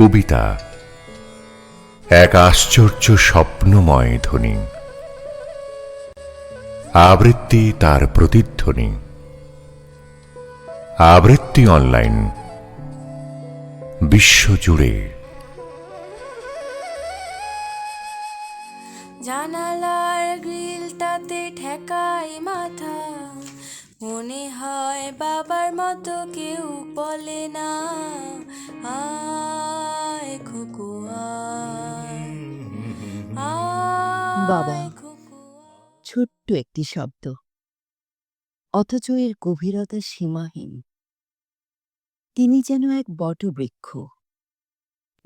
কবিতা, এক আশ্চর্য স্বপ্নময় ধ্বনি। আবৃত্তি তার প্রতিধ্বনি। আবৃত্তি অনলাইন। বিশ্বজুড়ে। জানালার গ্রিলটাতে ঠেকাই মাথা। মনে হয় বাবার মতো কেউ বলে না। আয় বাবা। ছোট্ট একটি শব্দ। অথচ এর গভীরতা সীমাহীন। তিনি যেন এক বটবৃক্ষ,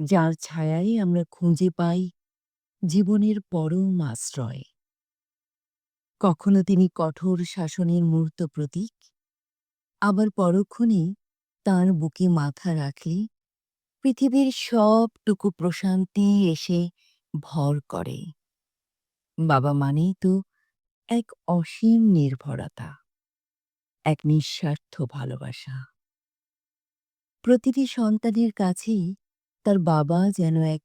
যার ছায়ায় আমরা খুঁজে পাই জীবনের পরম আশ্রয়। কখনো তিনি কঠোর শাসনের মূর্ত প্রতীক, আবার পরক্ষণে তার বুকে মাথা রাখলে পৃথিবীর সবটুকু প্রশান্তি এসে ভর করে। বাবা মানেই তো এক অসীম নির্ভরতা, এক নিঃস্বার্থ ভালোবাসা। প্রতিটি সন্তানের কাছেই তার বাবা যেন এক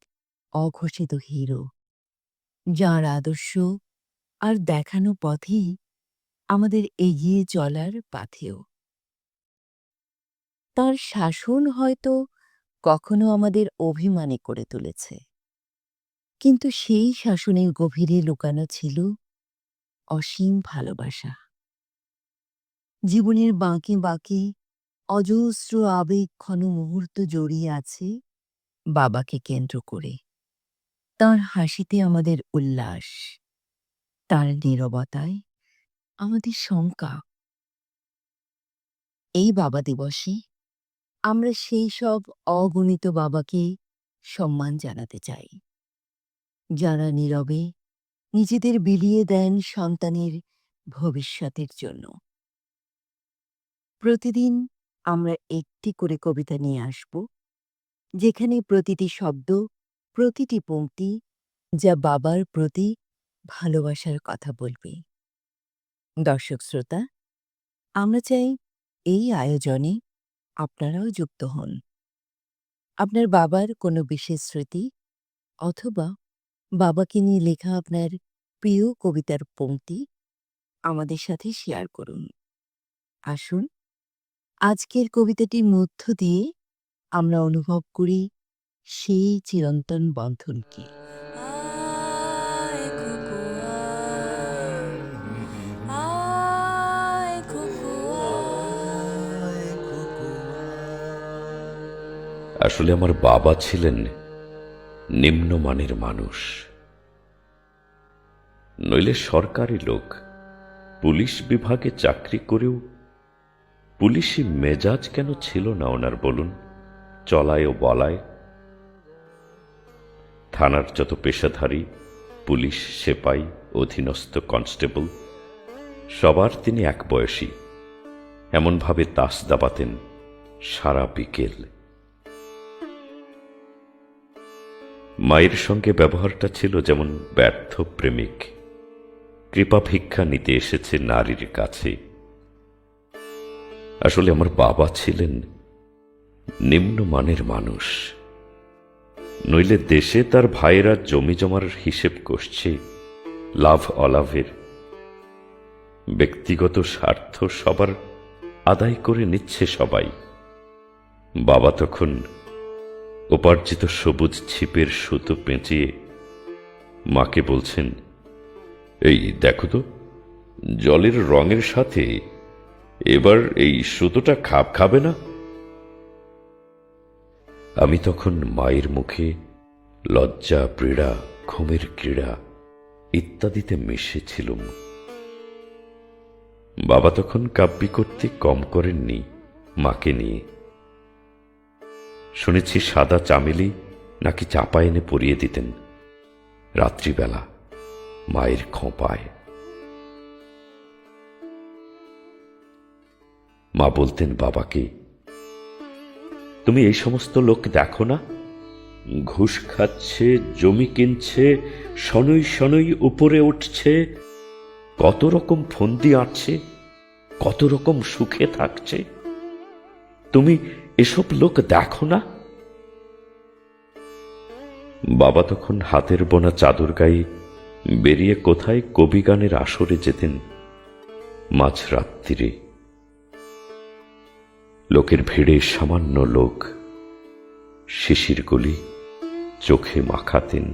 অঘোষিত হিরো, যার আদর্শ আর দেখানো পথেই আমাদের এগিয়ে চলার পাথেও তার শাসন হয়তো কখনো আমাদের অভিমানে করে তুলেছে। কিন্তু সেই শাসনের গভীরে লুকানো ছিল অসীম ভালোবাসা। জীবনের বাঁকে বাঁকে অজস্র আবেগ ক্ষণ মুহূর্ত জড়িয়ে আছে বাবাকে কেন্দ্র করে। তার হাসিতে আমাদের উল্লাস, তার নীরবতায় আমাদের শঙ্কা। এই বাবা দিবসে আমরা সেই সব অগণিত বাবাকে সম্মান জানাতে চাই। যারা নীরবে নিজেদের বিলিয়ে দেন সন্তানের ভবিষ্যতের জন্য। প্রতিদিন আমরা একটি করে কবিতা নিয়ে আসব, যেখানে প্রতিটি শব্দ, প্রতিটি পংক্তি যা বাবার প্রতি ভালোবাসার কথা বলবে। দর্শক শ্রোতা, আমরা চাই এই আয়োজনে আপনারাও যুক্ত হন। আপনার বাবার কোনো বিশেষ স্মৃতি অথবা বাবাকে নিয়ে লেখা আপনার প্রিয় কবিতার পংক্তি আমাদের সাথে শেয়ার করুন। আসুন আজকের কবিতাটির মধ্য দিয়ে আমরা অনুভব করি সেই চিরন্তন বন্ধনকে আসলে আমার বাবা ছিলেন নিম্নমানের মানুষ। নইলে সরকারি লোক পুলিশ বিভাগে চাকরি করেও পুলিশি মেজাজ কেন ছিল না ওনার বলুন? চলায় ও বলায় থানার যত পেশাধারী, পুলিশ, সেপাই, অধীনস্থ কনস্টেবল, সবার তিনি এক বয়সী। এমনভাবে তাস দাবাতেন সারা বিকেল। মায়ের সঙ্গে ব্যবহারটা ছিল যেমন ব্যর্থ প্রেমিক। কৃপা ভিক্ষা নিতে এসেছে নারীর কাছে। আসলে আমার বাবা ছিলেন নিম্নমানের মানুষ। নইলে দেশে তার ভাইয়েরা জমি জমার হিসেব কষছে লাভ অলাভের। ব্যক্তিগত স্বার্থ সবার আদায় করে নিচ্ছে সবাই। বাবা তখন উপার্জিত সবুজ ছিপের সুতো পেঁচিয়ে মাকে বলছেন, এই দেখো তো, জলের রঙের সাথে এবার এই সুতোটা খাপ খাবে না? আমি তখন মায়ের মুখে লজ্জা, পীড়া, ঘুমের ক্রীড়া ইত্যাদিতে মিশেছিলুম। বাবা তখন কাব্যি করতে কম করেননি মাকে নিয়ে। শুনেছি সাদা চামেলি নাকি চাপা এনে পরিয়ে দিতেন। রাত্রিবেলা মায়ের খোঁপায়। মা বলতেন, বাবাকে, তুমি এই সমস্ত লোক দেখো না? ঘুষ খাচ্ছে, জমি কিনছে, শনৈ শনৈ উপরে উঠছে, কত রকম ফন্দি আঁটছে, কত রকম সুখে থাকছে। তুমি এসব লোক দেখো না? বাবা তখন হাতের বোনা চাদর গায়ে বেরিয়ে কোথায় কবি গানের আসরে যেতেন মাঝরাত্রিরে। লোকের ভিড়ে সামান্য লোক শিশির গলি চোখে মাখাতেন।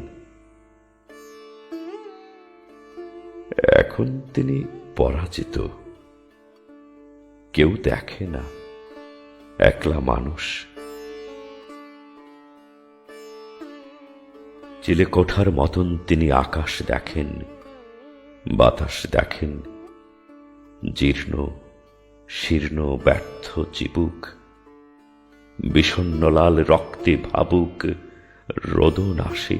এখন তিনি পরাজিত। কেউ দেখে না। একলা মানুষ। চিলে কোঠার মতন তিনি আকাশ দেখেন, বাতাস দেখেন, জীর্ণ, শীর্ণ, ব্যর্থ চিবুক বিষণ্ন লাল রক্তে ভাবুক, রোদন আসে।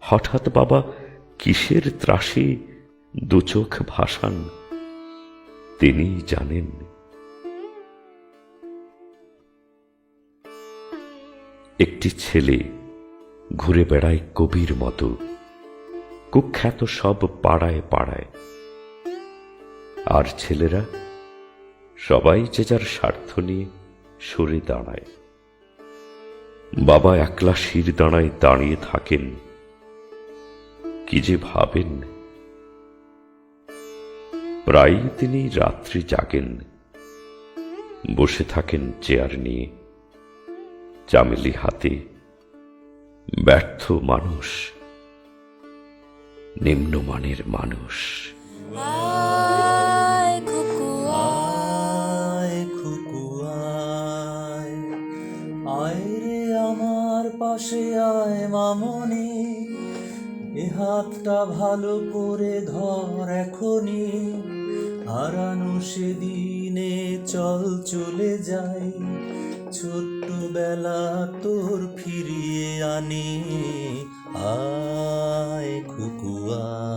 হঠাৎ বাবা কিসের ত্রাসে দুচোখ ভাসান তিনি জানেন একটি ছেলে ঘুরে বেড়ায় কবির মতো, কুখ্যাত সব পাড়ায় পাড়ায়। আর ছেলেরা সবাই যে যার স্বার্থ নিয়ে সরে দাঁড়ায়। বাবা একলা শির দাঁড়ায় দাঁড়িয়ে থাকেন, কি যে ভাবেন। প্রায় তিনি রাত্রি জাগেন, বসে থাকেন চেয়ার নিয়ে। চামেলি হাতে। ব্যর্থ মানুষ, নিম্নমানের মানুষ। আমার পাশে আয় মামনি, এ হাতটা ভালো করে ধর এখনি, হারানো সেদিনে চল চলে যাই। ছোট্ট বেলা তোর ফিরিয়ে আনি। আয় খুকু আয়।